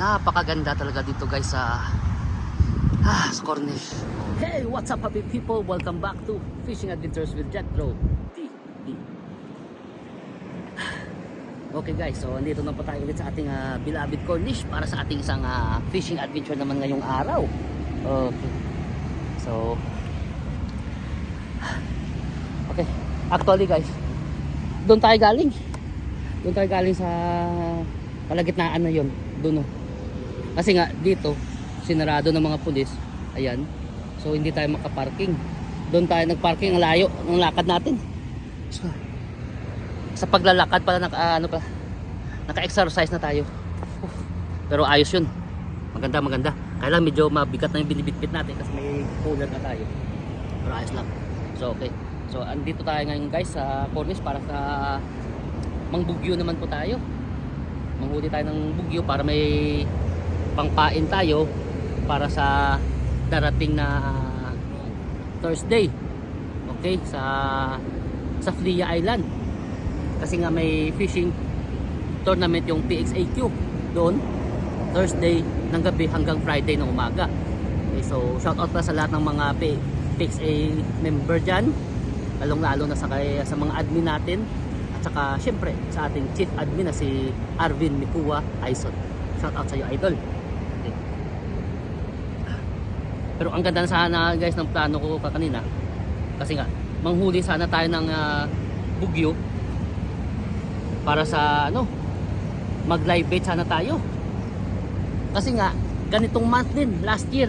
Napakaganda talaga dito guys sa ah, sa Cornish. Hey, what's up happy people? Welcome back to Fishing Adventures with Jethro TV. Okay guys, so andito na po tayo ulit sa ating ah, beloved Cornish para sa ating isang ah, fishing adventure naman ngayong araw. Okay. So Okay. Actually guys, doon tayo galing. Doon tayo galing sa kalagitnaan na yon, doon oh. Kasi nga dito sinarado ng mga pulis. Ayan. So hindi tayo makaparking. Doon tayo nagparking ang layo ng lakad natin. So, sa paglalakad pala naka ano pa naka-exercise na tayo. Uf. Pero ayos 'yun. Maganda maganda. Kaya lang medyo mabigat na yung binibitbit natin kasi may cooler na tayo. Pero ayos lang. So okay. So andito tayo ngayon guys sa Cornish para sa mangbugyo naman po tayo. Manghuli tayo ng bugyo para may pangpain tayo para sa darating na Thursday. Okay, sa sa Flia Island. Kasi nga may fishing tournament yung PXAQ doon Thursday ng gabi hanggang Friday ng umaga. Okay, so shout out pa sa lahat ng mga PXA member dyan lalong lalo na sa, kay, sa mga admin natin at saka syempre sa ating chief admin na si Arvin Mikua Aison. Shout out sa iyo idol. Okay. Pero ang ganda na sana guys ng plano ko pa kanina. Kasi nga manghuli sana tayo ng ah, bugyo para sa ano mag live bait sana tayo. Kasi nga ganitong month din last year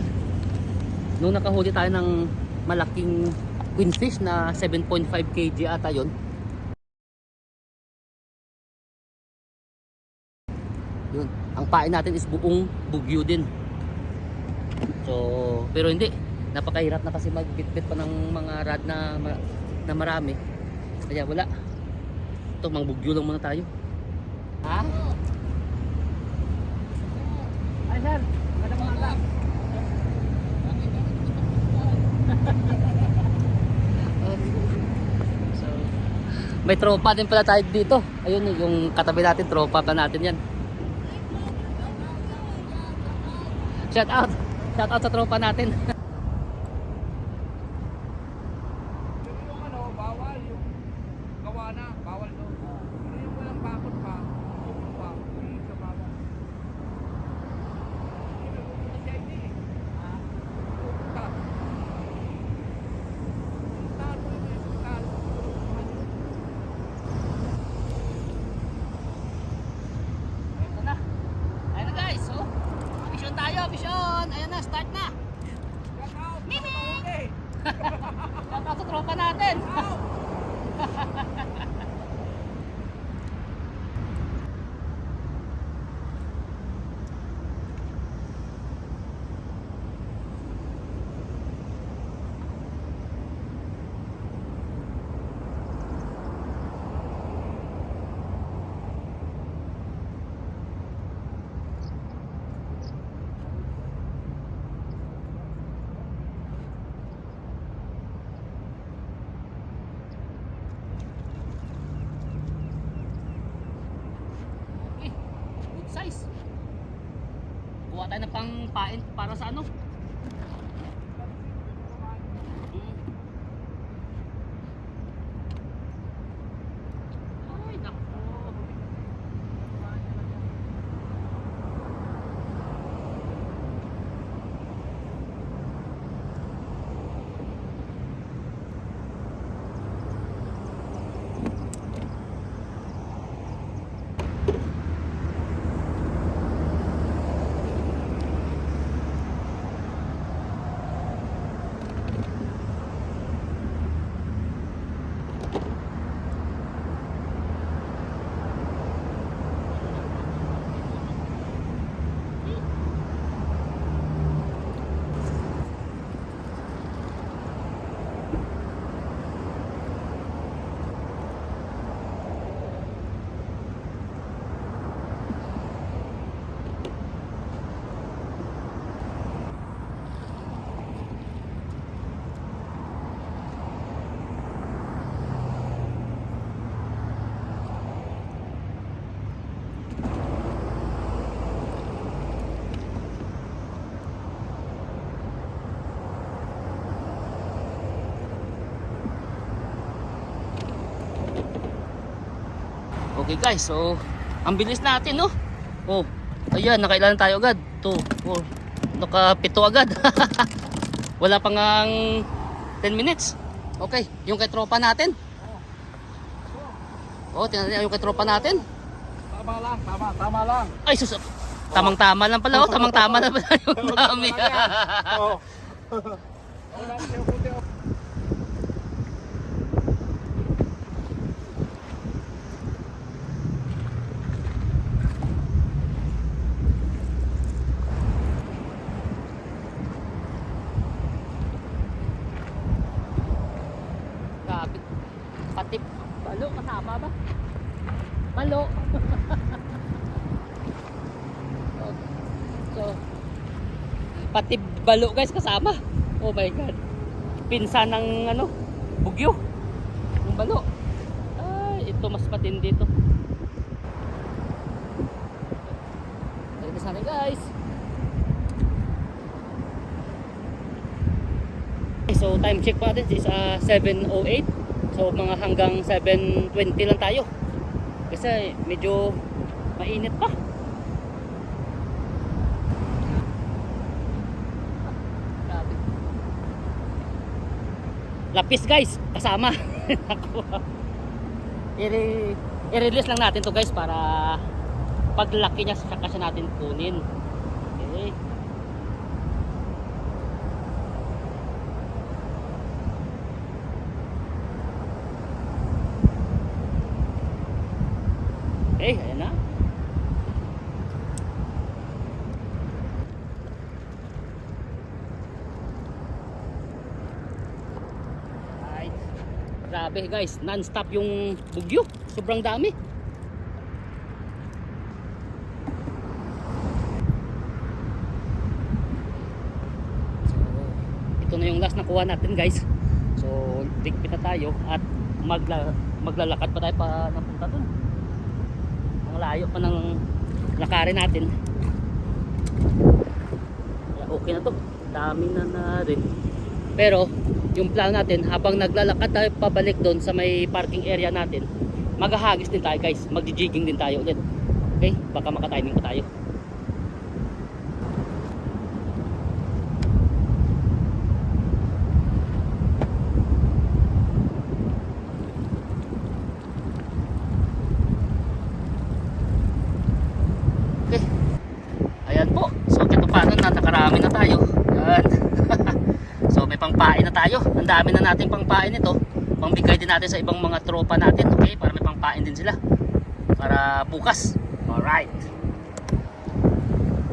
nung nakahuli tayo ng malaking queenfish na 7.5 kg ata yon yun ang pain natin is buong bugyo din so pero hindi napakahirap na kasi magbitbit pa ng mga rad na na marami kaya wala ito mang bugyo lang muna tayo ha? ay sir magandang umaga So, may tropa din pala tayo dito. Ayun yung katabi natin, tropa pa natin yan. Shout out. Shout out sa tropa natin. Yung ano, bawal yung gawa na, bawal no. Pero yung walang bakod pa, yung pa, yung sa bawal. Hindi na pupunta siya hindi eh. Pupunta. Pupunta, pupunta, pupunta. Ito na. Ayun na guys. So, mission tayo, mission. Ayun na, start na. Mimi! Natin. Kuha tayo ng pangpain para sa ano? Okay guys, so ang bilis natin no. Oh, ayan, nakailan tayo agad. 2, 4, nakapito agad. Wala pang ang 10 minutes. Okay, yung kay tropa natin. Oh, tingnan natin yung kay tropa natin. Tama lang, tama, tama lang. Ay, sus. Tamang-tama lang pala. Oh, tamang-tama lang pala yung dami. Oh. Grabe. Pati balo kasama ba? Balo. so, pati balo guys kasama. Oh my god. Pinsan ng ano, bugyo. Yung balo. Ay, ito mas matindi to. Dito sa atin guys. So time check pa natin is uh, 7.08 So mga hanggang 7.20 lang tayo. Kasi medyo mainit pa. Lapis guys, kasama. I-release lang natin to guys para paglaki niya saka natin kunin. Okay Okay, ayan na. Right. Grabe guys, non-stop yung bugyo. Sobrang dami. So, ito na yung last na kuha natin guys. So, ligpit na tayo at magla maglalakad pa tayo pa napunta dun ang layo pa ng lakarin natin. Kaya okay na to. Dami na na rin. Pero yung plano natin habang naglalakad tayo pabalik doon sa may parking area natin maghahagis din tayo guys. Magjijigging din tayo ulit. Okay? Baka makatiming pa tayo Okay. Ayan po. So, ito paano na nakarami na tayo. Yan. so, may pangpain tayo. Ang dami na natin pangpain ito. Pangbigay din natin sa ibang mga tropa natin. Okay? Para may pangpain din sila. Para bukas. Alright.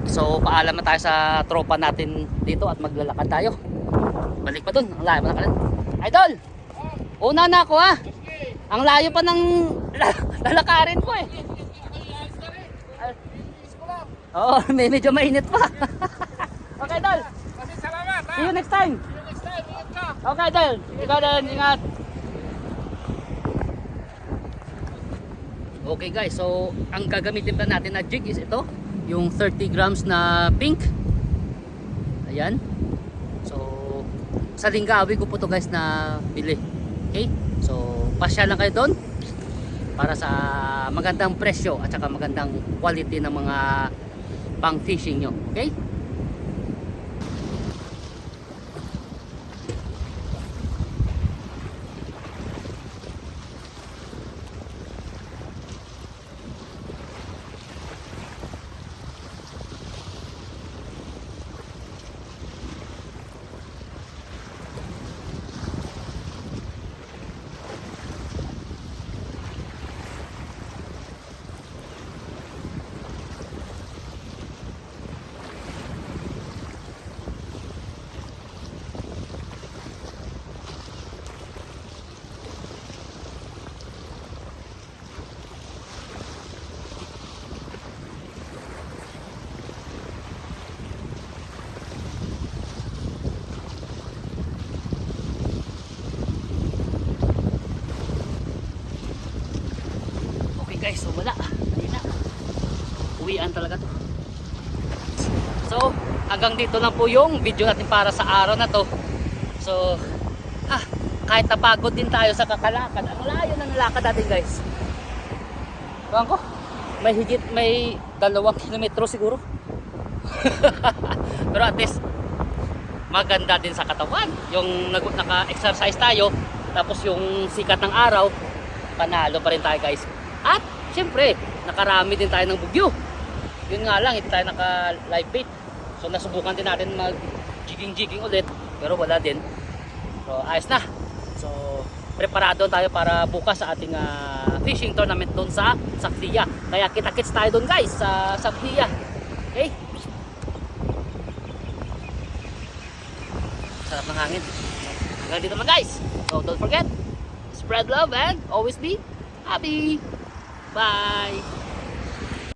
So, paalam na tayo sa tropa natin dito at maglalakad tayo. Balik pa dun. Ang layo pa na kanan. Idol! Una na ako ha. Ang layo pa ng lalakarin ko eh. Oo, may medyo mainit pa. okay, Dol. Kasi salamat, ha? See you next time. See you next time. Ingat ka. Okay, Dol. Ikaw din, ingat. Okay guys, so ang gagamitin pa natin na jig is ito, yung 30 grams na pink. Ayan. So, sa Lingawi ko po to guys na bili. Okay? So, pasya lang kayo doon para sa magandang presyo at saka magandang quality ng mga pang fishing nyo. Okay? Okay guys, so wala. Ayun na. Uwian talaga to. So, hanggang dito lang po yung video natin para sa araw na to. So, ah, kahit napagod din tayo sa kakalakad. Ang layo ng lakad natin guys. Bang ko, may higit, may dalawang kilometro siguro. Pero at least, maganda din sa katawan. Yung naka-exercise tayo, tapos yung sikat ng araw, panalo pa rin tayo guys. At, syempre, nakarami din tayo ng bugyo. Yun nga lang, hindi tayo naka-live bait. So, nasubukan din natin mag-jigging-jigging ulit, pero wala din. So, ayos na. So, preparado tayo para bukas sa ating ah, fishing tournament doon sa Saklia. Kaya kita-kits tayo doon guys sa Saklia. Okay? Sarap ng hangin. Hanggang dito naman guys. So don't forget, spread love and always be happy. Bye!